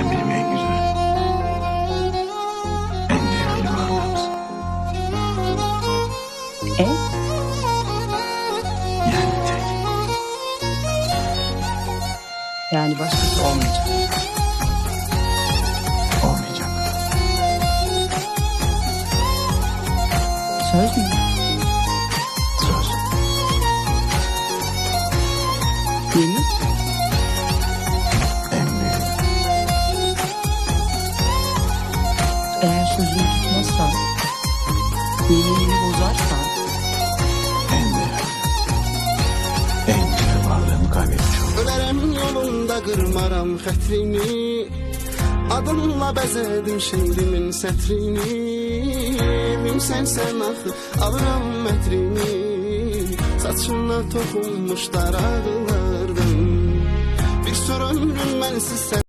Sen benim en güzel, en değerli varlığımsın. En? Yani tek. Yani başkası olmayacak. Olmayacak. Söz mü? Eğer sözünü tutmazsan, yeminini bozarsan En değerli. En güzel varlığımı kaybetmiş oldum. Ölərəm yolunda qırmaram xətrini Adınla bəzədim şeirimin sətrini Mimsən sən axı alıram mətrini Saçına toxunmuş daraqlardan Bir sor ömrüm mənsiz sən